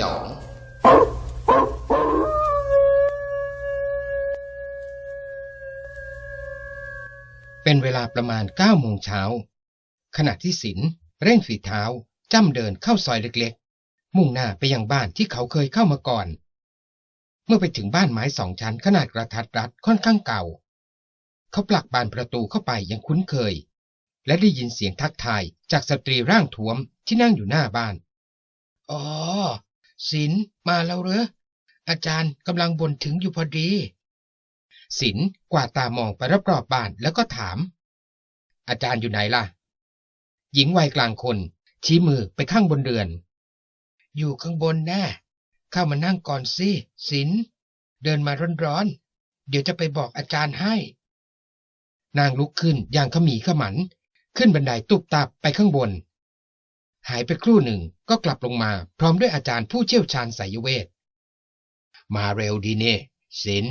ยองเป็นเวลาประมาณเก้าโมงเช้า ขณะที่สินเร่งฝีเท้าจ้ำเดินเข้าซอยเล็กๆ มุ่งหน้าไปยังบ้านที่เขาเคยเข้ามาก่อน เมื่อไปถึงบ้านไม้สองชั้นขนาดกระทัดรัดค่อนข้างเก่า เขาผลักบานประตูเข้าไปอย่างคุ้นเคย และได้ยินเสียงทักทายจากสตรีร่างท้วมที่นั่งอยู่หน้าบ้าน อ๋อ สินมาแล้วเหรออาจารย์กำลังบ่นถึงอยู่พอดีสินกวาดตามองไปรอบๆบ้านแล้วก็ถาม อาจารย์อยู่ไหนล่ะ หญิงวัยกลางคน ชี้มือไปข้างบนเรือน อยู่ข้างบนแน่เข้ามานั่งก่อนสิสินเดินมาร้อนๆ เดี๋ยวจะไปบอกอาจารย์ให้ นางลุกขึ้นอย่างขมีขมัน ขึ้นบันไดตุบตับไปข้างบน หายไปครู่หนึ่งก็กลับลงมาพร้อมด้วยอาจารย์ผู้เชี่ยวชาญสายเวท มาเร็วดีเน่สิน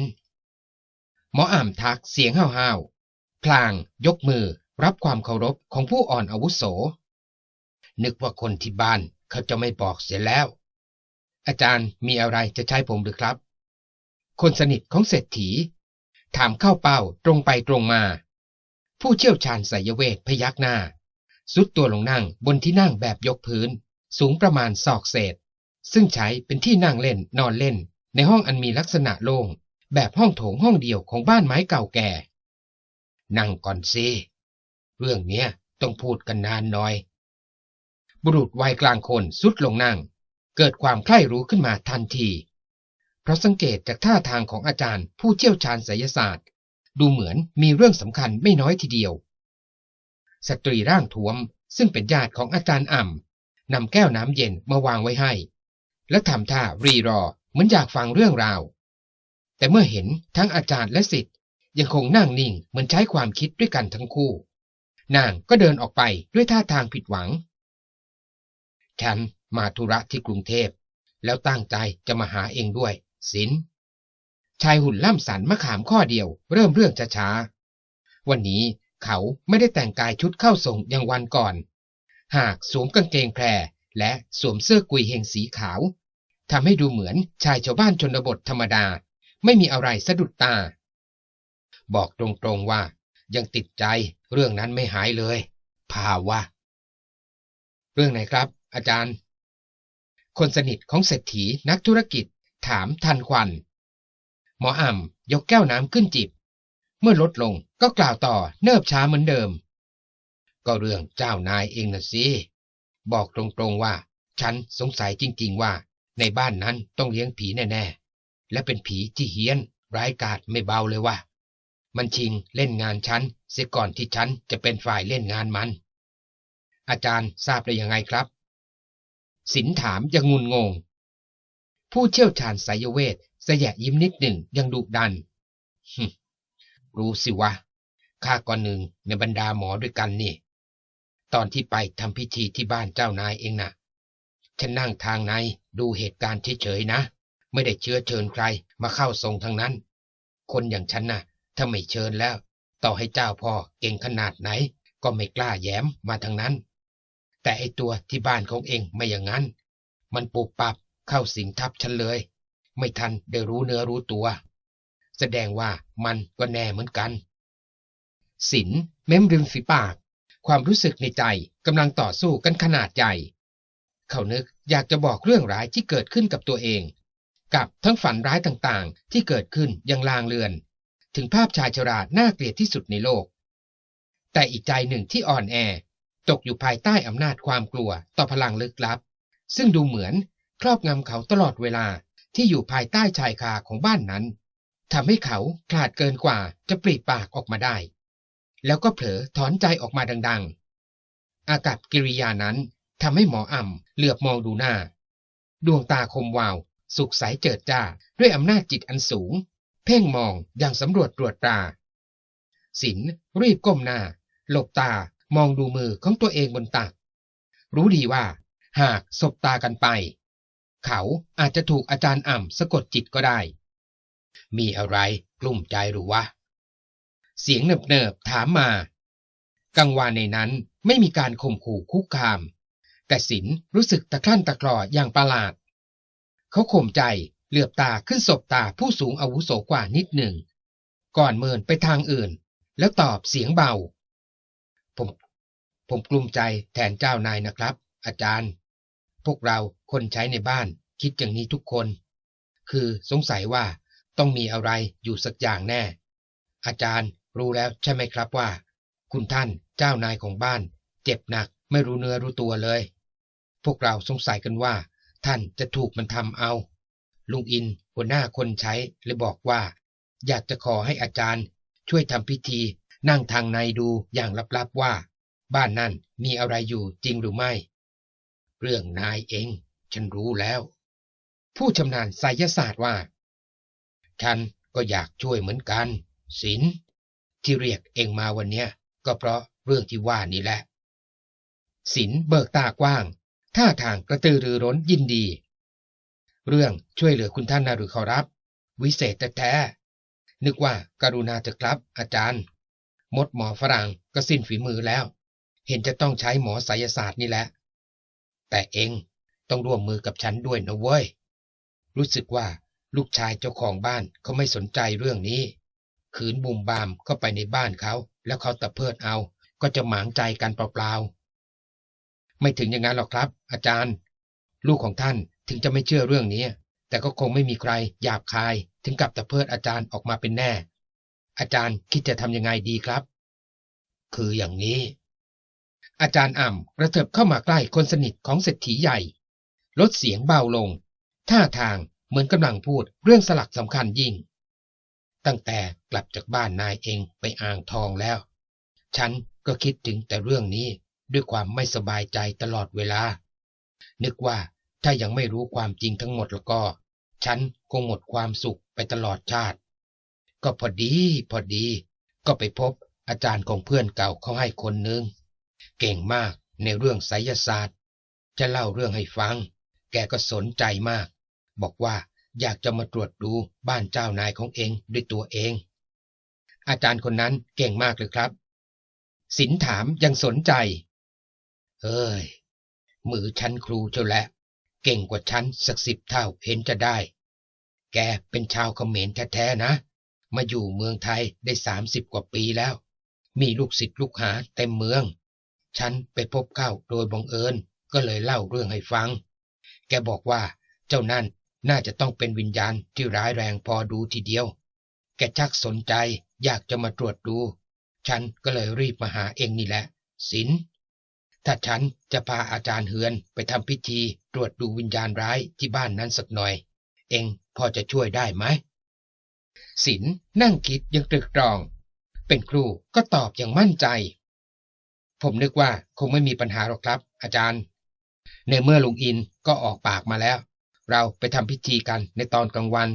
หมออ่ำทักเสียงห้าวๆ พลางยกมือรับความเคารพของผู้อ่อนอาวุโส นึกว่าคนที่บ้านเขาจะไม่บอกเสียแล้ว อาจารย์มีอะไรจะใช้ผมหรือครับ คนสนิทของเศรษฐี ถามเข้าเป้าตรงไปตรงมา ผู้เชี่ยวชาญสายเวทพยักหน้า สุดตัวลงนั่งบนที่นั่งแบบยกพื้น สูงประมาณศอกเศษ ซึ่งใช้เป็นที่นั่งเล่นนอนเล่น ในห้องอันมีลักษณะโล่งแบบห้องโถงห้องเดียวของบ้านไม้เก่าแก่ นั่งก่อนสิเรื่องเนี้ยต้องพูดกันนานหน่อย บุรุษวัยกลางคนสุดลงนั่ง เกิดความใคร่รู้ขึ้นมาทันที เพราะสังเกตจากท่าทางของอาจารย์ผู้เชี่ยวชาญไสยศาสตร์ ดูเหมือนมีเรื่องสำคัญไม่น้อยทีเดียว สตรีร่างท้วม ซึ่งเป็นญาติของอาจารย์อ่ำนำแก้วน้ำเย็นมาวางไว้ให้ และทำท่ารีรอเหมือนอยากฟังเรื่องราว แต่เมื่อเห็นทั้งอาจารย์และสิทธิ์ยังคงนั่งนิ่งเหมือนใช้ความคิดด้วยกันทั้งคู่ นางก็เดินออกไปด้วยท่าทางผิดหวัง ฉันมาธุระที่กรุงเทพ แล้วตั้งใจจะมาหาเองด้วยสินชายหุ่นล่ำสันมะขามข้อเดียวเริ่มเรื่องช้าๆวันนี้ เขาไม่ได้แต่งกายชุดเข้าทรงอย่างวันก่อน หากสวมกางเกงแพรและสวมเสื้อกุยเฮงสีขาวทำให้ดูเหมือนชายชาวบ้านชนบทธรรมดา ไม่มีอะไรสะดุดตา บอกตรงๆว่า ยังติดใจเรื่องนั้นไม่หายเลยพาวะ เรื่องไหนครับ อาจารย์ คนสนิทของเศรษฐีนักธุรกิจถามทันควัน หมออ่ำยกแก้วน้ำขึ้นจิบ เมื่อลดลงก็กล่าวต่อเนิบช้าเหมือนเดิม ก็เรื่องเจ้านายเองนะสิบอกตรงๆว่า ฉันสงสัยจริง ๆว่า ในบ้านนั้นต้องเลี้ยงผีแน่ๆ และเป็นผีที่เฮี้ยนร้ายกาจไม่เบาเลยว่า มันชิงเล่นงานฉันเสียก่อนที่ฉันจะเป็นฝ่ายเล่นงานมัน อาจารย์ทราบได้ยังไงครับสินถามยังงุนงง ผู้เชี่ยวชาญสายเวทสยะยิ้มนิดหนึ่งยังดุดัน รู้สิวะ ข้าก่อนหนึ่งในบรรดาหมอด้วยกันนี่ ตอนที่ไปทำพิธีที่บ้านเจ้านายเองนะฉันนั่งทางในดูเหตุการณ์เฉยๆนะ ไม่ได้เชื้อเชิญใครมาเข้าทรงทั้งนั้น คนอย่างฉันนะ่ะ ถ้าไม่เชิญแล้ว ต่อให้เจ้าพ่อเก่งขนาดไหน ก็ไม่กล้าแย้มมาทางนั้น แต่ไอตัวที่บ้านของเองไม่อย่างนั้น มันปุบปับเข้าสิงทับฉันเลย ไม่ทันได้รู้เนื้อรู้ตัว แสดงว่ามันก็แน่เหมือนกัน สินเม้มริมฝีปาก ความรู้สึกในใจกำลังต่อสู้กันขนาดใหญ่ เขานึกอยากจะบอกเรื่องร้ายที่เกิดขึ้นกับตัวเอง กับทั้งฝันร้ายต่างๆ ที่เกิดขึ้นยังลางเลือน ถึงภาพชายชราน่าเกลียดที่สุดในโลก แต่อีกใจหนึ่งที่อ่อนแอ ตกอยู่ภายใต้อำนาจความกลัวต่อพลังลึกลับ ซึ่งดูเหมือนครอบงำเขาตลอดเวลาที่อยู่ภายใต้ชายคาของบ้านนั้น ทำให้เขาคลาดเกินกว่าจะปรีปากออกมาได้ แล้วก็เผลอถอนใจออกมาดังๆ อากับกิริยานั้นทำให้หมออ่ำเหลือบมองดูหน้า ดวงตาคมวาว สุขใสเจิดจ้าด้วยอำนาจจิตอันสูง เพ่งมองอย่างสำรวจตรวจตาสินรีบก้มหน้า หลบตามองดูมือของตัวเองบนตัก รู้ดีว่า หากสบตากันไป เขาอาจจะถูกอาจารย์อ่ำสะกดจิตก็ได้ มีอะไรกลุ่มใจหรือวะ เสียงเนิบๆถามมา กังวานในนั้นไม่มีการข่มขู่คุกคาม แต่สินรู้สึกตะคลั่นตะกรออย่างประหลาด เขาข่มใจเหลือบตาขึ้นศบตาผู้สูงอาวุโสกว่านิดหนึ่ง ก่อนเมินไปทางอื่น แล้วตอบเสียงเบา ผมผมกลุ้มใจแทนเจ้านายนะครับ อาจารย์ พวกเราคนใช้ในบ้านคิดอย่างนี้ทุกคน คือสงสัยว่า ต้องมีอะไรอยู่สักอย่างแน่ อาจารย์รู้แล้วใช่ไหมครับว่า คุณท่านเจ้านายของบ้าน เจ็บหนักไม่รู้เนื้อรู้ตัวเลย พวกเราสงสัยกันว่า ท่านจะถูกมันทำเอา ลุงอินหัวหน้าคนใช้เลยบอกว่า อยากจะขอให้อาจารย์ ช่วยทำพิธีนั่งทางในดูอย่างลับๆว่า บ้านนั่นมีอะไรอยู่จริงหรือไม่ เรื่องนายเอง ฉันรู้แล้ว ผู้ชำนาญไสยศาสตร์ว่า ฉันก็อยากช่วยเหมือนกันศิลที่เรียกเองมาวันเนี้ยก็เพราะเรื่องที่ว่านี่แหละศิลเบิกตากว้าง ท่าทางกระตือรือร้นยินดี เรื่องช่วยเหลือคุณท่านนะหรือขอรับ วิเศษแท้นึกว่าการุณาเถอะครับ อาจารย์ มดหมอฝรั่งก็สิ้นฝีมือแล้ว เห็นจะต้องใช้หมอไสยศาสตร์นี่แหละ แต่เองต้องร่วมมือกับฉันด้วยนะเว้ย รู้สึกว่า ลูกชายเจ้าของบ้านเขาไม่สนใจเรื่องนี้ ขืนบุมบามเข้าไปในบ้านเขา แล้วเขาตะเพิดเอา ก็จะหมางใจกันเปล่าๆ ไม่ถึงอย่างนั้นหรอกครับ อาจารย์ ลูกของท่านถึงจะไม่เชื่อเรื่องนี้ แต่ก็คงไม่มีใครหยาบคาย ถึงกับตะเพิดอาจารย์ออกมาเป็นแน่ อาจารย์คิดจะทำยังไงดีครับ คืออย่างนี้ อาจารย์อ่ำกระเถิบเข้ามาใกล้คนสนิทของเศรษฐีใหญ่ ลดเสียงเบาลง ท่าทาง เหมือนกำลังพูดเรื่องสลักสำคัญยิ่ง ตั้งแต่กลับจากบ้านนายเองไปอ่างทองแล้ว ฉันก็คิดถึงแต่เรื่องนี้ด้วยความไม่สบายใจตลอดเวลา นึกว่าถ้ายังไม่รู้ความจริงทั้งหมดแล้วก็ ฉันคงหมดความสุขไปตลอดชาติ ก็พอดีพอดี ก็ไปพบอาจารย์ของเพื่อนเก่าเขาให้คนหนึ่งเก่งมากในเรื่องไสยศาสตร์ จะเล่าเรื่องให้ฟัง แกก็สนใจมาก บอกว่าอยากจะมาตรวจดูบ้านเจ้านายของเองด้วยตัวเอง อาจารย์คนนั้นเก่งมากเลยครับ สินถามยังสนใจ เอ้ย มือชั้นครูเจ้าแหละ เก่งกว่าชั้นสักสิบเท่าเห็นจะได้ แกเป็นชาวเขมรแท้ๆนะ มาอยู่เมืองไทยได้สามสิบกว่าปีแล้ว มีลูกศิษย์ลูกหาเต็มเมือง ฉันไปพบเข้าโดยบังเอิญก็เลยเล่าเรื่องให้ฟัง แกบอกว่าเจ้านั่น น่าจะต้องเป็นวิญญาณที่ร้ายแรงพอดูทีเดียว แกชักสนใจอยากจะมาตรวจดู ฉันก็เลยรีบมาหาเองนี่แหละสินถ้าฉันจะพาอาจารย์เฮือนไปทำพิธีตรวจดูวิญญาณร้ายที่บ้านนั้นสักหน่อย เองพอจะช่วยได้ไหมสินนั่งคิดยังตรึกตรอง เป็นครูก็ตอบอย่างมั่นใจ ผมนึกว่าคงไม่มีปัญหาหรอกครับ อาจารย์ ในเมื่อลุงอินก็ออกปากมาแล้ว เราไปทำพิธีกันในตอนกลางวัน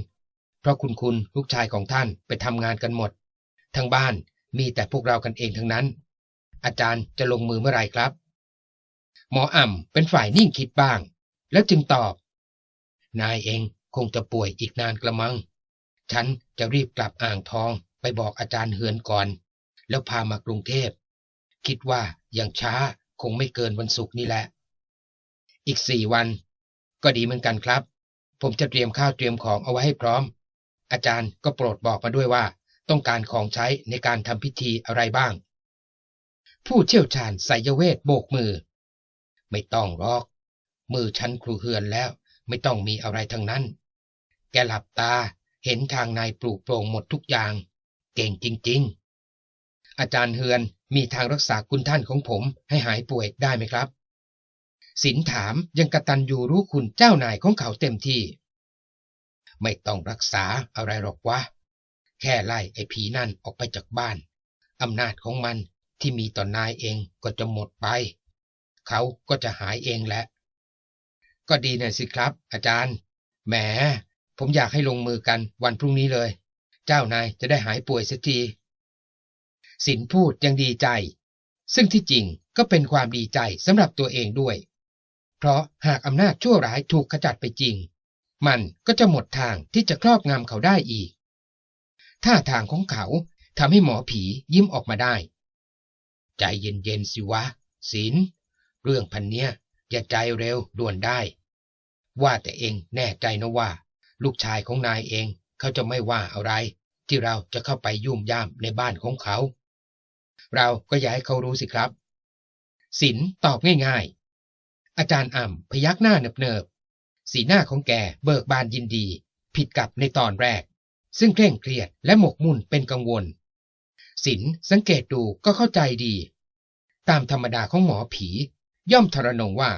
เพราะคุณคุณลูกชายของท่านไปทำงานกันหมด ทั้งบ้านมีแต่พวกเรากันเองทั้งนั้น อาจารย์จะลงมือเมื่อไหร่ครับ หมออ่ำเป็นฝ่ายนิ่งคิดบ้าง แล้วจึงตอบ นายเองคงจะป่วยอีกนานกระมัง ฉันจะรีบกลับอ่างทองไปบอกอาจารย์เฮือนก่อน แล้วพามากรุงเทพ คิดว่าอย่างช้าคงไม่เกินวันศุกร์นี่แหละ อีกสี่วัน ก็ดีเหมือนกันครับ ผมจะเตรียมข้าวเตรียมของเอาไว้ให้พร้อม อาจารย์ก็โปรดบอกมาด้วยว่า ต้องการของใช้ในการทำพิธีอะไรบ้าง ผู้เชี่ยวชาญไสยเวทโบกมือ ไม่ต้องหรอก มือฉันครูเฮือนแล้วไม่ต้องมีอะไรทั้งนั้น แกหลับตาเห็นทางในปลูกโปร่งหมดทุกอย่าง เก่งจริง ๆ อาจารย์เฮือนมีทางรักษาคุณท่านของผมให้หายป่วยได้ไหมครับ สินถามยังกระตันยูรู้คุณเจ้านายของเขาเต็มที่ ไม่ต้องรักษาอะไรหรอกวะ แค่ไล่ไอ้ผีนั่นออกไปจากบ้าน อำนาจของมันที่มีต่อนายเองก็จะหมดไป เขาก็จะหายเองแหละ ก็ดีนะสิครับ อาจารย์ แหม ผมอยากให้ลงมือกันวันพรุ่งนี้เลย เจ้านายจะได้หายป่วยสักทีสินพูดยังดีใจ ซึ่งที่จริงก็เป็นความดีใจสำหรับตัวเองด้วย เพราะหากอำนาจชั่วร้ายถูกขจัดไปจริง มันก็จะหมดทางที่จะครอบงำเขาได้อีก ท่าทางของเขาทำให้หมอผียิ้มออกมาได้ ใจเย็นๆสิวะสินเรื่องพันเนี้ยอย่าใจเร็วด่วนได้ ว่าแต่เองแน่ใจนะว่า ลูกชายของนายเองเขาจะไม่ว่าอะไร ที่เราจะเข้าไปยุ่มย่ามในบ้านของเขา เราก็อย่าให้เขารู้สิครับศิลตอบง่ายๆ อาจารย์อ่ำพยักหน้าเนิบๆสีหน้าของแกเบิกบานยินดี ผิดกับในตอนแรก ซึ่งเคร่งเครียดและหมกมุ่นเป็นกังวลศิลสังเกตดูก็เข้าใจดี ตามธรรมดาของหมอผี ย่อมทรนงว่า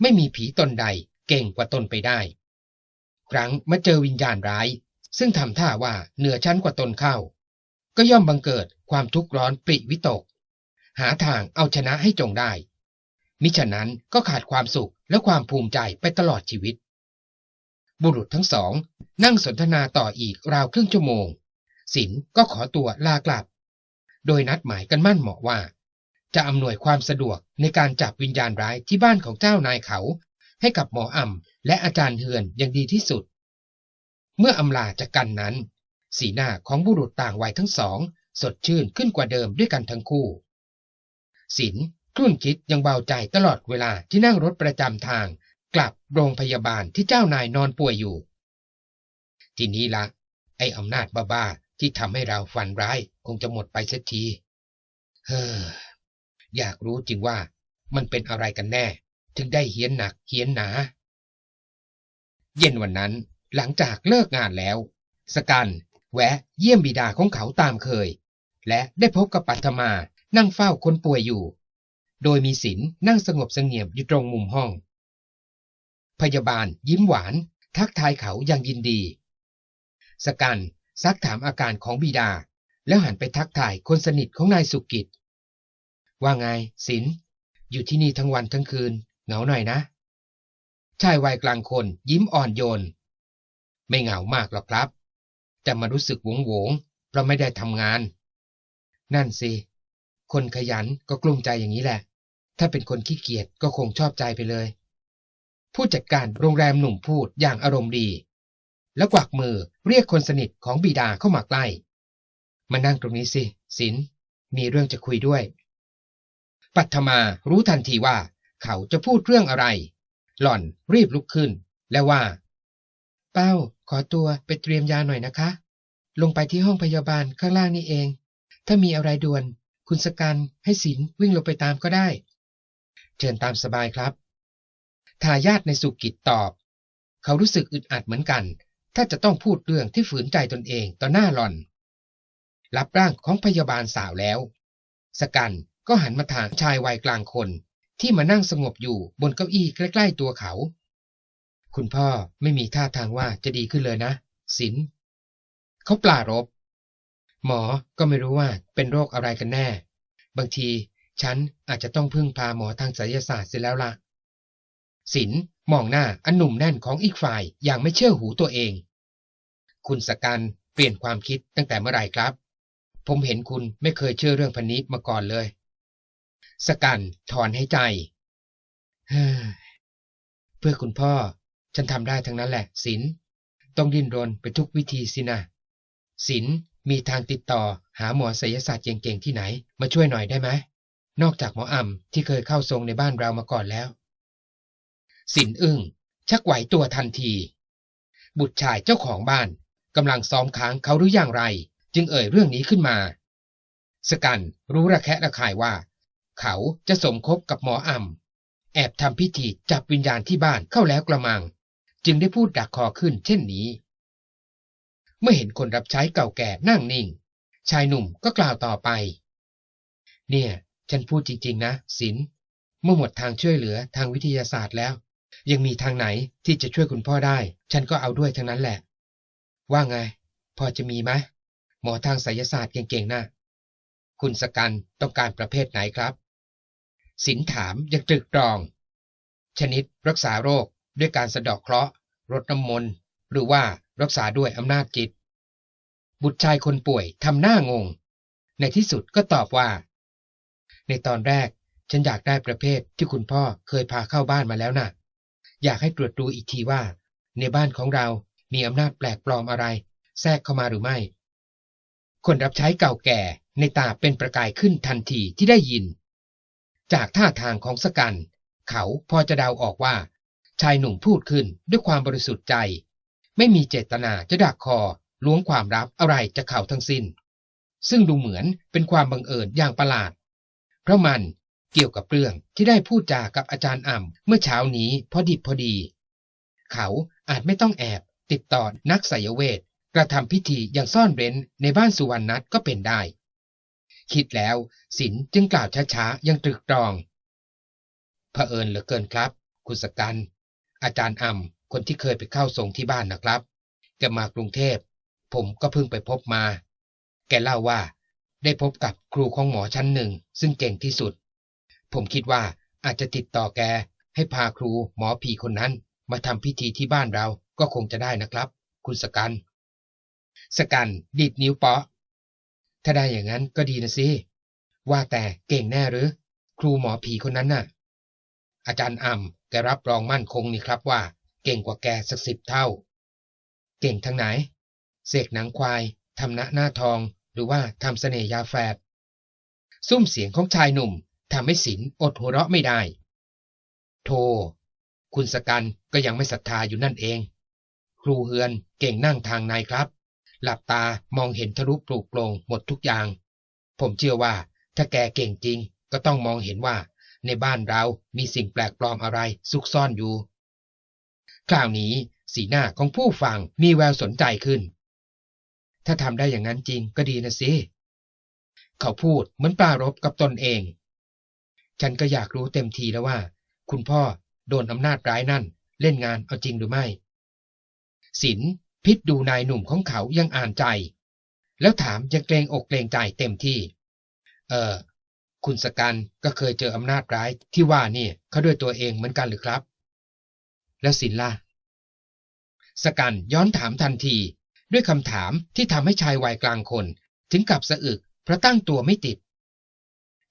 ไม่มีผีตนใดเก่งกว่าตนไปได้ ครั้งมาเจอวิญญาณร้าย ซึ่งทำท่าว่าเหนือชั้นกว่าตนเข้า ก็ย่อมบังเกิดความทุกข์ร้อนปริวิตก หาทางเอาชนะให้จงได้ มิฉะนั้นก็ขาดความสุขและความภูมิใจไปตลอดชีวิต บุรุษทั้งสอง นั่งสนทนาต่ออีกราวครึ่งชั่วโมงศิลก็ขอตัวลากลับ โดยนัดหมายกันมั่นเหมาะว่า จะอำนวยความสะดวกในการจับวิญญาณร้ายที่บ้านของเจ้านายเขา ให้กับหมออ่ำและอาจารย์เฮือนอย่างดีที่สุด เมื่ออำลาจากกันนั้น สีหน้าของบุรุษต่างวัยทั้งสอง สดชื่นขึ้นกว่าเดิมด้วยกันทั้งคู่ศิล ครุ่นคิดยังเบาใจตลอดเวลาที่นั่งรถประจำทาง กลับโรงพยาบาลที่เจ้านายนอนป่วยอยู่ ทีนี้ละไอ้อำนาจบ้าๆที่ทำให้เราฝันร้ายคงจะหมดไปสียที เฮ้อ อยากรู้จริงว่ามันเป็นอะไรกันแน่ ถึงได้เฮี้ยนหนักเฮี้ยนหนา เย็นวันนั้นหลังจากเลิกงานแล้ว สกันแวะเยี่ยมบิดาของเขาตามเคย และได้พบกับปัทมานั่งเฝ้าคนป่วยอยู่ โดยมีศิลนั่งสงบเสงี่ยมอยู่ตรงมุมห้อง พยาบาลยิ้มหวาน ทักทายเขาอย่างยินดี สกันซักถามอาการของบิดา แล้วหันไปทักทายคนสนิทของนายสุกิจ ว่าไงศิลอยู่ที่นี่ทั้งวันทั้งคืน เหงาหน่อยนะ ชายวัยกลางคนยิ้มอ่อนโยน ไม่เหงามากหรอกครับ แต่มารู้สึกหวงหวงเพราะไม่ได้ทำงาน นั่นสิ คนขยันก็กลุ้มใจอย่างนี้แหละ ถ้าเป็นคนขี้เกียจก็คงชอบใจไปเลย ผู้จัดการโรงแรมหนุ่มพูดอย่างอารมณ์ดี แล้วกวักมือเรียกคนสนิทของบิดาเข้ามาใกล้ มานั่งตรงนี้สิศิลมีเรื่องจะคุยด้วย ปัทมารู้ทันทีว่า เขาจะพูดเรื่องอะไร หล่อนรีบลุกขึ้น และว่า เป้า ขอตัวไปเตรียมยาหน่อยนะคะ ลงไปที่ห้องพยาบาลข้างล่างนี่เอง ถ้ามีอะไรด่วน คุณสกันให้ศิลวิ่งลงไปตามก็ได้ เชิญตามสบายครับ ทายาทในสุกิจตอบ เขารู้สึกอึดอัดเหมือนกัน ถ้าจะต้องพูดเรื่องที่ฝืนใจตนเองต่อหน้าหล่อน รับร่างของพยาบาลสาวแล้ว สกันก็หันมาถามชายวัยกลางคน ที่มานั่งสงบอยู่บนเก้าอี้ใกล้ ๆ ตัวเขา คุณพ่อไม่มีท่าทางว่าจะดีขึ้นเลยนะศิลเขาปลารบหมอก็ไม่รู้ว่าเป็นโรคอะไรกันแน่ บางที ฉันอาจจะต้องพึ่งพาหมอทางไสยศาสตร์เสียแล้วล่ะศิลมองหน้าอันหนุ่มแน่นของอีกฝ่ายอย่างไม่เชื่อหูตัวเอง คุณสกันเปลี่ยนความคิดตั้งแต่เมื่อไหร่ครับ ผมเห็นคุณไม่เคยเชื่อเรื่องพันนี้มาก่อนเลย สกันถอนให้ใจเพื่อคุณพ่อ ฉันทำได้ทั้งนั้นแหละศิลต้องดิ้นรนไปทุกวิธีสินะศิลมีทางติดต่อหาหมอไสยศาสตร์เก่งๆที่ไหน มาช่วยหน่อยได้ไหม นอกจากหมออ่ำที่เคยเข้าทรงในบ้านเรามาก่อนแล้ว สินอึ้งชักไหวตัวทันที บุตรชายเจ้าของบ้านกำลังซ้อมค้างเขาหรืออย่างไร จึงเอ่ยเรื่องนี้ขึ้นมา สกันรู้ระแคะระคายว่า เขาจะสมคบกับหมออ่ำแอบทำพิธีจับวิญญาณที่บ้านเข้าแล้วกระมัง จึงได้พูดดักคอขึ้นเช่นนี้ เมื่อเห็นคนรับใช้เก่าแก่นั่งนิ่ง ชายหนุ่มก็กล่าวต่อไป เนี่ย ฉันพูดจริง ๆ นะศิลเมื่อหมดทางช่วยเหลือทางวิทยาศาสตร์แล้ว ยังมีทางไหนที่จะช่วยคุณพ่อได้ ฉันก็เอาด้วยทั้งนั้นแหละ ว่าไง พอจะมีไหมหมอทางไสยศาสตร์เก่งๆนะ่ะคุณสกันต้องการประเภทไหนครับสินถามยังตรึกตรอง ชนิดรักษาโรคด้วยการสะดอกเคราะห์รดน้ำมนต์หรือว่ารักษาด้วยอำนาจจิต บุตรชายคนป่วยทำหน้างง ในที่สุดก็ตอบว่า ในตอนแรก ฉันอยากได้ประเภทที่คุณพ่อเคยพาเข้าบ้านมาแล้วนะ่ะ อยากให้ตรวจดูอีกทีว่า ในบ้านของเรามีอำนาจแปลกปลอมอะไร แทรกเข้ามาหรือไม่ คนรับใช้เก่าแก่ในตาเป็นประกายขึ้นทันทีที่ได้ยิน จากท่าทางของสกัน เขาพอจะเดาออกว่า ชายหนุ่มพูดขึ้นด้วยความบริสุทธิ์ใจ ไม่มีเจตนาจะดักคอล้วงความลับอะไรจากเขาทั้งสิ้น ซึ่งดูเหมือนเป็นความบังเอิญอย่างประหลาด เพราะมันเกี่ยวกับเรื่องที่ได้พูดจากับอาจารย์อ่ำเมื่อเช้านี้พอดิบพอดี เขาอาจไม่ต้องแอบติดต่อนักไสยเวทกระทำพิธีอย่างซ่อนเร้นในบ้านสุวรรณนัทก็เป็นได้ คิดแล้วสินจึงกล่าวช้าๆยังตรึกตรองเผอิญเหลือเกินครับ คุณสกัน อาจารย์อ่ำคนที่เคยไปเข้าทรงที่บ้านนะครับแกมากรุงเทพ ผมก็เพิ่งไปพบมา แกเล่าว่า ได้พบกับครูของหมอชั้นหนึ่ง ซึ่งเก่งที่สุด ผมคิดว่าอาจจะติดต่อแก ให้พาครูหมอผีคนนั้น มาทำพิธีที่บ้านเราก็คงจะได้นะครับ คุณสกัน สกันดีดนิ้วเปาะ ถ้าได้อย่างนั้นก็ดีนะสิ ว่าแต่เก่งแน่หรือ ครูหมอผีคนนั้นน่ะ อาจารย์อ่ำแกรับรองมั่นคงนี่ครับว่า เก่งกว่าแกสักสิบเท่า เก่งทั้งไหน เสกหนังควายทำหน้าหน้าทอง รือว่าทำเสน่หยาแฝดซุ้มเสียงของชายหนุ่มทำให้สินอดหัวเราะไม่ได้โธ่คุณสกันก็ยังไม่ศรัทธาอยู่นั่นเอง ครูเฮือนเก่งนั่งทางในครับ หลับตามองเห็นทะลุปลูกโปรงหมดทุกอย่าง ผมเชื่อว่าถ้าแกเก่งจริงก็ต้องมองเห็นว่า ในบ้านเรามีสิ่งแปลกปลอมอะไรซุกซ่อนอยู่ คราวนี้สีหน้าของผู้ฟังมีแววสนใจขึ้น ถ้าทำได้อย่างนั้นจริงก็ดีนะสิ เขาพูดเหมือนปรารบกับตนเอง ฉันก็อยากรู้เต็มทีแล้วว่า คุณพ่อโดนอำนาจร้ายนั่น เล่นงานเอาจริงหรือไม่สินพิษดูนายหนุ่มของเขายังอ่านใจ แล้วถามยังเกรงอกเกรงใจเต็มที่ เออ คุณสกันก็เคยเจออำนาจร้ายที่ว่านี่เขาด้วยตัวเองเหมือนกันหรือครับ แล้วสินล่ะสกันย้อนถามทันที ด้วยคำถามที่ทำให้ชายวัยกลางคน ถึงกับสะอึกเพราะตั้งตัวไม่ติด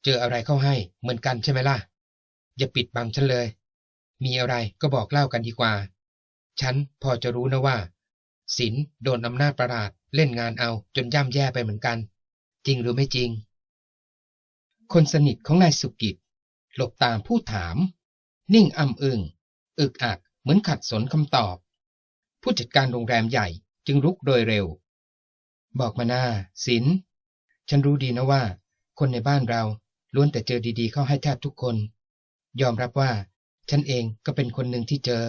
เจออะไรเข้าให้เหมือนกันใช่ไหมล่ะ อย่าปิดบังฉันเลย มีอะไรก็บอกเล่ากันดีกว่า ฉันพอจะรู้นะว่าศิลโดนอำนาจประหลาดเล่นงานเอาจนย่ำแย่ไปเหมือนกัน จริงหรือไม่จริง คนสนิทของนายสุกิจหลบตามผู้ถาม นิ่งอ้ำอึง อึกอักเหมือนขัดสนคำตอบ ผู้จัดการโรงแรมใหญ่ จึงรุกโดยเร็ว บอกมาหน้าศิลฉันรู้ดีนะว่า คนในบ้านเราล้วนแต่เจอดีๆเข้าให้แทบทุกคน ยอมรับว่า ฉันเองก็เป็นคนหนึ่งที่เจอ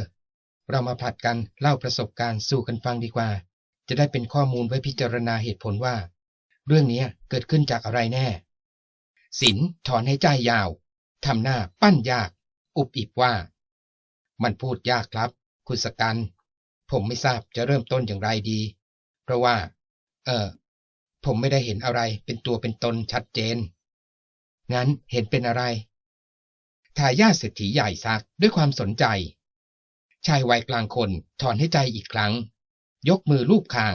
เรามาผัดกันเล่าประสบการณ์สู่กันฟังดีกว่า จะได้เป็นข้อมูลไว้พิจารณาเหตุผลว่า เรื่องนี้เกิดขึ้นจากอะไรแน่ศิลถอนให้ใจยาวทำหน้าปั้นยาก อุบอิบว่า มันพูดยากครับ คุณสกัน ผมไม่ทราบจะเริ่มต้นอย่างไรดี เพราะว่า เออผมไม่ได้เห็นอะไรเป็นตัวเป็นตนชัดเจนงั้นเห็นเป็นอะไร ทายาทเศรษฐีใหญ่ซักด้วยความสนใจ ชายวัยกลางคนถอนให้ใจอีกครั้ง ยกมือลูบคาง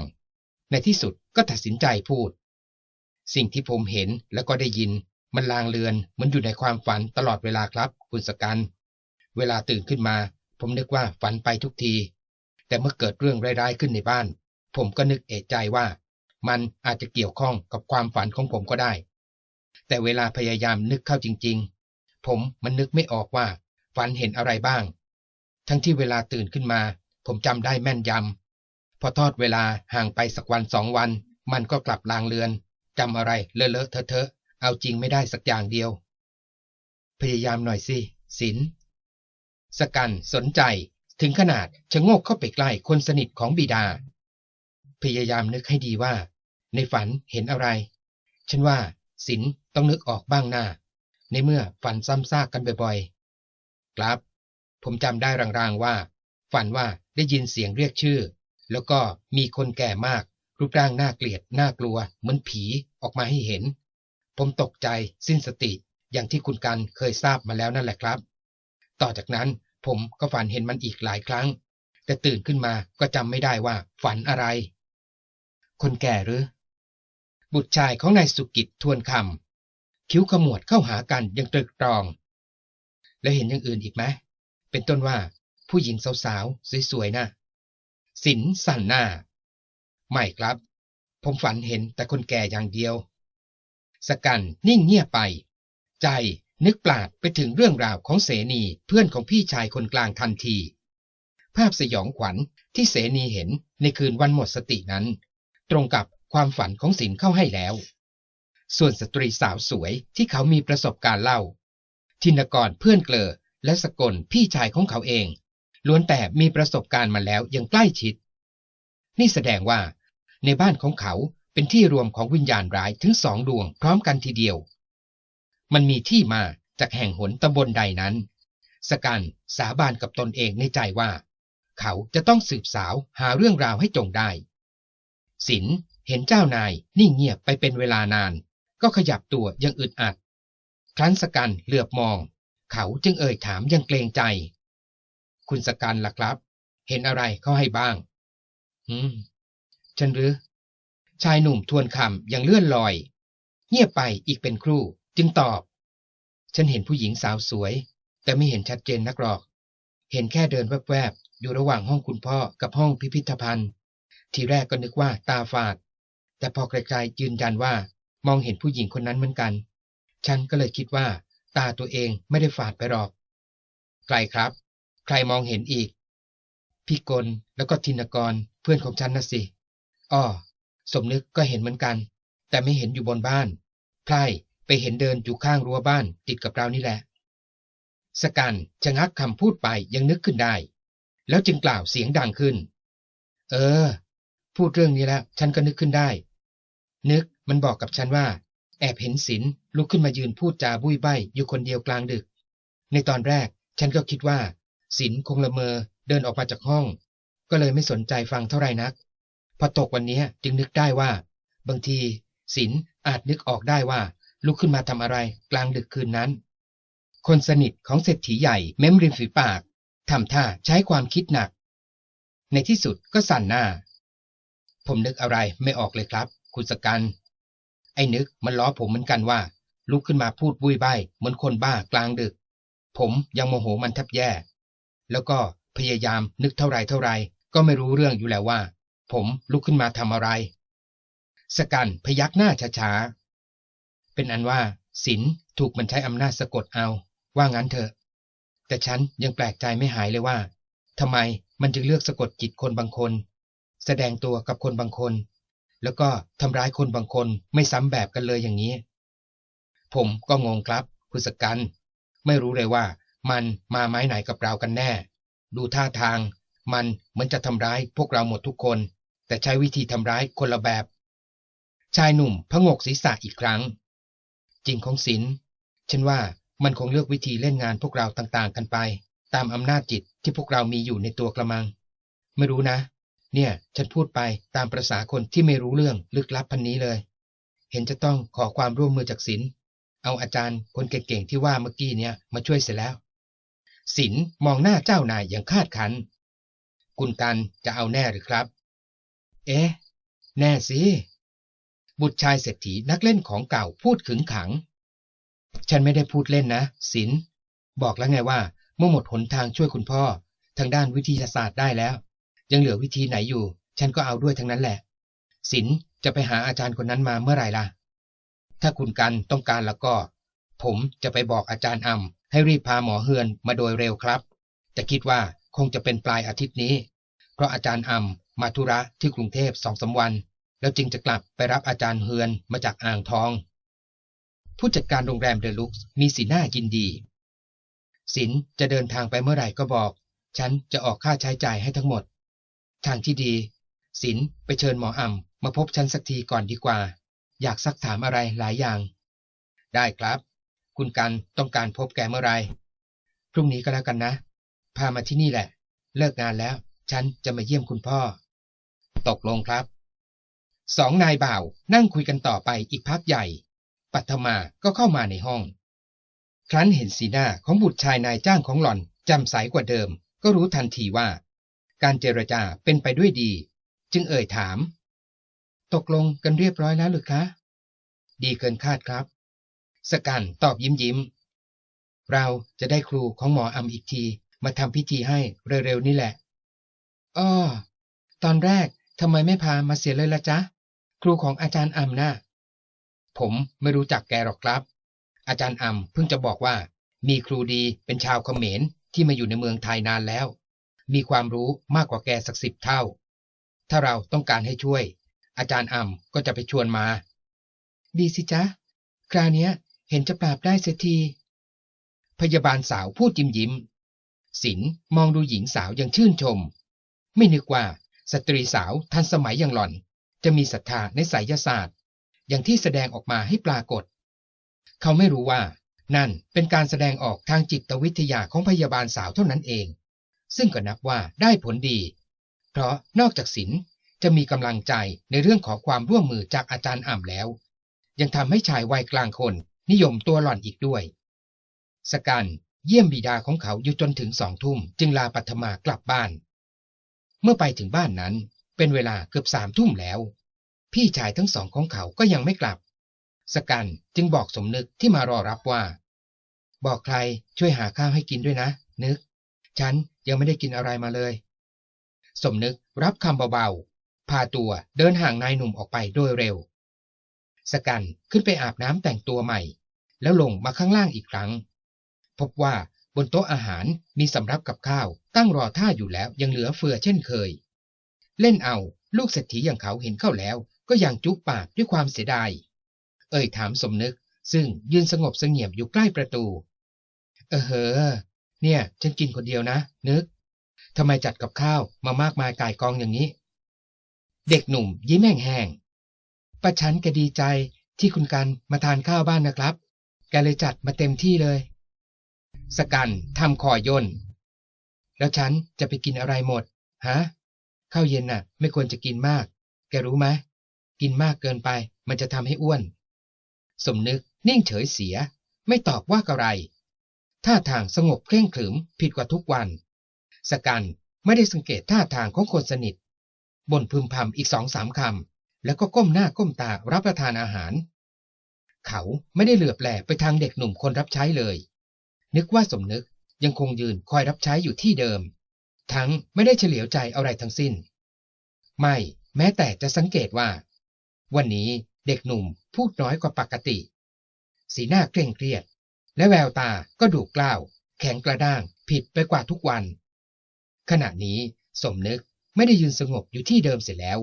ในที่สุดก็ตัดสินใจพูด สิ่งที่ผมเห็นแล้วก็ได้ยิน มันลางเลือนมันอยู่ในความฝันตลอดเวลาครับ คุณสกัน เวลาตื่นขึ้นมา ผมนึกว่าฝันไปทุกที แต่เมื่อเกิดเรื่องร้ายๆขึ้นในบ้าน ผมก็นึกเอะใจว่า มันอาจจะเกี่ยวข้องกับความฝันของผมก็ได้ แต่เวลาพยายามนึกเข้าจริง ๆ ผมมันนึกไม่ออกว่า ฝันเห็นอะไรบ้าง ทั้งที่เวลาตื่นขึ้นมา ผมจำได้แม่นยำพอทอดเวลาห่างไปสักวันสองวัน มันก็กลับลางเลือนจำอะไรเลอะเลอะเทอะเทอะเอาจริงไม่ได้สักอย่างเดียว พยายามหน่อยสิศิลสกันสนใจ ถึงขนาดชะโงกเข้าไปใกล้คนสนิทของบิดา พยายามนึกให้ดีว่า ในฝันเห็นอะไร ฉันว่าศิลต้องนึกออกบ้างหน้า ในเมื่อฝันซ้ำซากกันบ่อยๆ ครับ ผมจำได้รางๆว่า ฝันว่าได้ยินเสียงเรียกชื่อ แล้วก็มีคนแก่มาก รูปร่างน่าเกลียดน่ากลัว เหมือนผีออกมาให้เห็น ผมตกใจสิ้นสติอย่างที่คุณกันเคยทราบมาแล้วนั่นแหละครับ ต่อจากนั้น ผมก็ฝันเห็นมันอีกหลายครั้ง แต่ตื่นขึ้นมาก็จำไม่ได้ว่าฝันอะไร คนแก่หรือ บุตรชายของนายสุกิจทวนคำคิ้วขมวดเข้าหากันยังตรึกตรอง แล้วเห็นอย่างอื่นอีกไหมเป็นต้นว่าผู้หญิงสาวๆสวยๆนะสินสั่นหน้า ไม่ครับ ผมฝันเห็นแต่คนแก่อย่างเดียว สกันนิ่งเงียบไป ใจ นึกปราดไปถึงเรื่องราวของเสนีเพื่อนของพี่ชายคนกลางทันที ภาพสยองขวัญที่เสนีเห็นในคืนวันหมดสตินั้น ตรงกับความฝันของศิลเข้าให้แล้ว ส่วนสตรีสาวสวยที่เขามีประสบการณ์เล่า ทินกรเพื่อนเกลอและสกลพี่ชายของเขาเอง ล้วนแต่มีประสบการณ์มาแล้วย่างใกล้ชิด นี่แสดงว่า ในบ้านของเขาเป็นที่รวมของวิญญาณร้ายถึงสองดวงพร้อมกันทีเดียว มันมีที่มาจากแห่งหนตำบลใดนั้น สกันสาบานกับตนเองในใจว่า เขาจะต้องสืบสาวหาเรื่องราวให้จงได้ศิลเห็นเจ้านายนิ่งเงียบไปเป็นเวลานาน ก็ขยับตัวยังอึดอัด ครั้นสกันเหลือบมอง เขาจึงเอ่ยถามยังเกรงใจ คุณสกันล่ะครับ เห็นอะไรเขาให้บ้าง อืม ฉันหรือ ชายหนุ่มทวนคำย่างเลื่อนลอย เงียบไปอีกเป็นครู่ จึงตอบ ฉันเห็นผู้หญิงสาวสวย แต่ไม่เห็นชัดเจนนักหรอก เห็นแค่เดินแวบๆ อยู่ระหว่างห้องคุณพ่อกับห้องพิพิธภัณฑ์ ทีแรกก็นึกว่าตาฝาด แต่พอไกลๆยืนยันว่า มองเห็นผู้หญิงคนนั้นเหมือนกัน ฉันก็เลยคิดว่า ตาตัวเองไม่ได้ฝาดไปหรอกใครครับ ใครมองเห็นอีก พี่กลแล้วก็ธินกรเพื่อนของฉันนะสิอ้อสมนึกก็เห็นเหมือนกัน แต่ไม่เห็นอยู่บนบ้านไพร่ เห็นเดินอยู่ข้างรั้วบ้านติดกับเรานี่แหละ สกันจะงักคำพูดไปยังนึกขึ้นได้ แล้วจึงกล่าวเสียงดังขึ้น เออ พูดเรื่องนี้แล้วฉันก็นึกขึ้นได้ นึกมันบอกกับฉันว่า แอบเห็นศิลลุกขึ้นมายืนพูดจาบุยใบอยู่คนเดียวกลางดึก ในตอนแรกฉันก็คิดว่าศิลคงละเมอเดินออกมาจากห้อง ก็เลยไม่สนใจฟังเท่าไหร่นัก พอตกวันนี้จึงนึกได้ว่า บางทีศิลอาจนึกออกได้ว่า ลุกขึ้นมาทำอะไร กลางดึกคืนนั้น คนสนิทของเศรษฐีใหญ่เม้มริมฝีปากทำท่าใช้ความคิดหนัก ในที่สุดก็สั่นหน้า ผมนึกอะไรไม่ออกเลยครับ คุณสกัน ไอ้นึกมันล้อผมเหมือนกันว่า ลุกขึ้นมาพูดบุยใบเหมือนคนบ้ากลางดึก ผมยังโมโหมันแทบแย่ แล้วก็พยายามนึกเท่าไรเท่าไรก็ไม่รู้เรื่องอยู่แล้วว่า ผมลุกขึ้นมาทำอะไร สกันพยักหน้าช้าๆ เป็นอันว่าศิลถูกมันใช้อำนาจสะกดเอา ว่างั้นเถอะ แต่ฉันยังแปลกใจไม่หายเลยว่าทำไมมันจึงเลือกสะกดจิตคนบางคน แสดงตัวกับคนบางคน แล้วก็ทำร้ายคนบางคนไม่ซ้ำแบบกันเลยอย่างนี้ ผมก็งงครับคุณสกัน ไม่รู้เลยว่ามันมาไม้ไหนกับเรากันแน่ ดูท่าทาง มันเหมือนจะทำร้ายพวกเราหมดทุกคน แต่ใช้วิธีทำร้ายคนละแบบ ชายหนุ่มพงกศีรษะอีกครั้ง จริงของศิลฉันว่ามันคงเลือกวิธีเล่นงานพวกเราต่างๆ กันไป ตามอำนาจจิตที่พวกเรามีอยู่ในตัวกระมัง ไม่รู้นะ เนี่ย ฉันพูดไปตามประษาคนที่ไม่รู้เรื่องลึกลับพันนี้เลย เห็นจะต้องขอความร่วมมือจากศิลเอาอาจารย์คนเก่งๆที่ว่าเมื่อกี้เนี่ยมาช่วยเสร็จแล้วศิลมองหน้าเจ้านายอย่างคาดคันกุลกันจะเอาแน่หรือครับ เอ๊ะ แน่สิ บุตรชายเศรษฐีนักเล่นของเก่าพูดขึงขัง ฉันไม่ได้พูดเล่นนะศิลบอกแล้วไงว่า เมื่อหมดหนทางช่วยคุณพ่อ ทางด้านวิทยาศาสตร์ได้แล้ว ยังเหลือวิธีไหนอยู่ ฉันก็เอาด้วยทั้งนั้นแหละศิลจะไปหาอาจารย์คนนั้นมาเมื่อไหร่ล่ะ ถ้าคุณกันต้องการแล้วก็ ผมจะไปบอกอาจารย์อ่ำให้รีบพาหมอเฮือนมาโดยเร็วครับแต่คิดว่าคงจะเป็นปลายอาทิตย์นี้ เพราะอาจารย์อ่ำมาธุระที่กรุงเทพสองสาวัน แล้วจึงจะกลับไปรับอาจารย์เฮือนมาจากอ่างทอง ผู้จัดการโรงแรมเดลุกมีสีหน้ายินดีสินจะเดินทางไปเมื่อไหร่ก็บอก ฉันจะออกค่าใช้จ่ายให้ทั้งหมด ทางที่ดีสินไปเชิญหมออ่ำมาพบฉันสักทีก่อนดีกว่า อยากซักถามอะไรหลายอย่าง ได้ครับ คุณกันต้องการพบแกเมื่อไรพรุ่งนี้ก็แล้วกันนะ พามาที่นี่แหละ เลิกงานแล้ว ฉันจะมาเยี่ยมคุณพ่อ ตกลงครับ สองนายบ่าวนั่งคุยกันต่อไปอีกพักใหญ่ ปัทมาก็เข้ามาในห้อง ครั้นเห็นสีหน้าของบุตรชายนายจ้างของหล่อนจำใสกว่าเดิม ก็รู้ทันทีว่า การเจรจาเป็นไปด้วยดี จึงเอ่ยถาม ตกลงกันเรียบร้อยแล้วหรือคะ ดีเกินคาดครับ สกันตอบยิ้มยิ้ม เราจะได้ครูของหมออำอีกทีมาทำพิธีให้เร็วๆนี่แหละอ้อตอนแรกทำไมไม่พามาเสียเลยละจ๊ะ ครูของอาจารย์อำนะ่ะผมไม่รู้จักแกหรอกครับ อาจารย์อำเพิ่งจะบอกว่า มีครูดีเป็นชาวเขมรที่มาอยู่ในเมืองไทยนานแล้ว มีความรู้มากกว่าแกสักสิบเท่า ถ้าเราต้องการให้ช่วย อาจารย์อ่ำก็จะไปชวนมา ดีสิจ๊ะ คราวเนี้ยเห็นจะปราบได้เสียที พยาบาลสาวพูดยิ้มยิ้มศิลป์มองดูหญิงสาวอย่างชื่นชม ไม่นึกว่าสตรีสาวทันสมัยอย่างหล่อน จะมีศรัทธาในไสยศาสตร์ อย่างที่แสดงออกมาให้ปรากฏ เขาไม่รู้ว่า นั่นเป็นการแสดงออกทางจิตวิทยาของพยาบาลสาวเท่านั้นเอง ซึ่งก็นับว่าได้ผลดี เพราะนอกจากศิลจะมีกำลังใจในเรื่องของความร่วมมือจากอาจารย์อ่ำแล้ว ยังทำให้ชายวัยกลางคนนิยมตัวหล่อนอีกด้วย สกันเยี่ยมบิดาของเขาอยู่จนถึงสองทุ่มจึงลาปัทมากลับบ้าน เมื่อไปถึงบ้านนั้น เป็นเวลาเกือบสามทุ่มแล้ว พี่ชายทั้งสองของเขาก็ยังไม่กลับ สกันจึงบอกสมนึกที่มารอรับว่า บอกใครช่วยหาข้าวให้กินด้วยนะ นึก ฉันยังไม่ได้กินอะไรมาเลย สมนึกรับคำเบาๆ พาตัวเดินห่างนายหนุ่มออกไปโดยเร็ว สกันขึ้นไปอาบน้ำแต่งตัวใหม่ แล้วลงมาข้างล่างอีกครั้ง พบว่าบนโต๊ะอาหารมีสำรับกับข้าวตั้งรอท่าอยู่แล้วยังเหลือเฟือเช่นเคย เล่นเอาลูกเศรษฐีอย่างเขาเห็นเข้าแล้ว ก็ยังจุกปากด้วยความเสียดาย เอ่ยถามสมนึกซึ่งยืนสงบสงี่ยมอยู่ใกล้ประตู เออเหอเนี่ย ฉันกินคนเดียวนะ นึกทำไมจัดกับข้าวมามากมายกายกองอย่างนี้ เด็กหนุ่มยิ้มแห้งๆป้าฉันแกดีใจที่คุณกันมาทานข้าวบ้านนะครับ แกเลยจัดมาเต็มที่เลย สกันทำคอย่น แล้วฉันจะไปกินอะไรหมด ฮะ ข้าวเย็นน่ะ ไม่ควรจะกินมาก แกรู้ไหมกินมากเกินไป มันจะทำให้อ้วน สมนึกนิ่งเฉยเสีย ไม่ตอบว่าอะไรท่าทางสงบเคร่งขรึมผิดกว่าทุกวัน สกันไม่ได้สังเกตท่าทางของคนสนิทบ่นพึมพำอีกสองสามคำ แล้วก็ก้มหน้าก้มตารับประทานอาหาร เขาไม่ได้เหลือบแหลไปทางเด็กหนุ่มคนรับใช้เลย นึกว่าสมนึกยังคงยืนคอยรับใช้อยู่ที่เดิม ทั้งไม่ได้เฉลียวใจอะไรทั้งสิ้น ไม่แม้แต่จะสังเกตว่า วันนี้เด็กหนุ่มพูดน้อยกว่าปกติ สีหน้าเคร่งเครียด และแววตาก็ดุกล้าว แข็งกระด้างผิดไปกว่าทุกวัน ขณะนี้สมนึกไม่ได้ยืนสงบอยู่ที่เดิมเสร็จแล้ว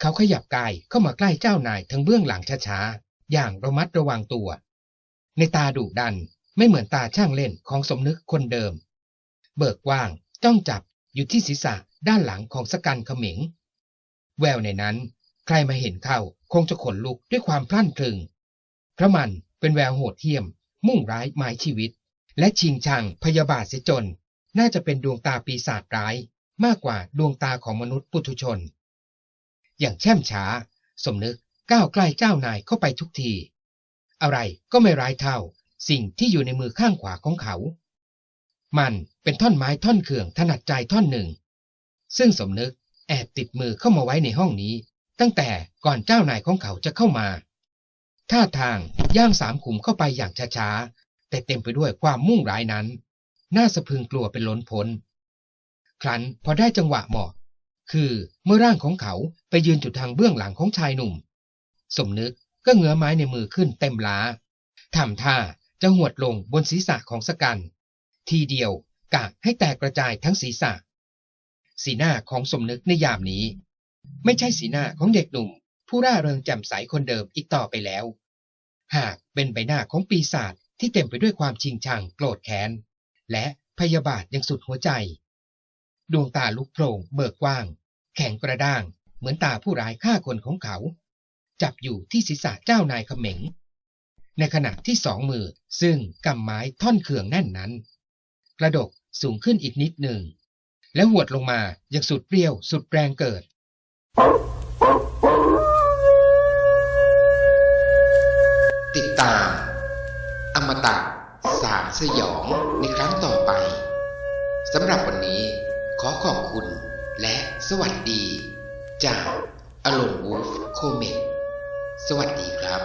เขาขยับกายเข้ามาใกล้เจ้านายทั้งเบื้องหลังช้าๆ อย่างระมัดระวังตัว ในตาดุดันไม่เหมือนตาช่างเล่นของสมนึกคนเดิม เบิกกว้าง จ้องจับอยู่ที่ศีรษะด้านหลังของสกันเขมิง แววในนั้น ใครมาเห็นเข้าคงจะขนลุกด้วยความพลั่นพลึงเพราะมันเป็นแววโหดเหี้ยม มุ่งร้ายหมายชีวิต และชิงชังพยาบาทเสียจน น่าจะเป็นดวงตาปีศาจร้าย มากกว่าดวงตาของมนุษย์ปุถุชน อย่างแช่มช้า สมนึกก้าวใกล้เจ้านายเข้าไปทุกที อะไรก็ไม่ร้ายเท่า สิ่งที่อยู่ในมือข้างขวาของเขา มันเป็นท่อนไม้ท่อนเขื่องถนัดใจท่อนหนึ่ง ซึ่งสมนึกแอบติดมือเข้ามาไว้ในห้องนี้ ตั้งแต่ก่อนเจ้านายของเขาจะเข้ามา ท่าทางย่างสามขุมเข้าไปอย่างช้าๆ แต่เต็มไปด้วยความมุ่งร้ายนั้น น่าสะพึงกลัวเป็นล้นพ้น ครั้นพอได้จังหวะเหมาะ คือเมื่อร่างของเขาไปยืนจุดทางเบื้องหลังของชายหนุ่ม สมนึกก็เงื้อไม้ในมือขึ้นเต็มล้าทำท่าจะหวดลงบนศีรษะของสกัน ทีเดียวกะให้แตกกระจายทั้งศีรษะ สีหน้าของสมนึกในยามนี้ ไม่ใช่สีหน้าของเด็กหนุ่ม ผู้ร่าเริงแจ่มใสคนเดิมอีกต่อไปแล้ว หากเป็นใบหน้าของปีศาจที่เต็มไปด้วยความชิงชังโกรธแค้น และพยาบาทยังสุดหัวใจ ดวงตาลุกโพลงเบิกกว้าง แข็งกระด้าง เหมือนตาผู้ร้ายฆ่าคนของเขา จับอยู่ที่ศีรษะเจ้านายเขม็ง ในขณะที่สองมือซึ่งกำไม้ท่อนเขื่องแน่นนั้น กระดกสูงขึ้นอีกนิดหนึ่ง แล้วหวดลงมาอย่างสุดเปรี้ยว สุดแรงเกิด ติดตาม อมตะสามสยองในครั้งต่อไปสำหรับวันนี้ขอขอบคุณและสวัสดี จากอลนวูฟโคเมตสวัสดีครับ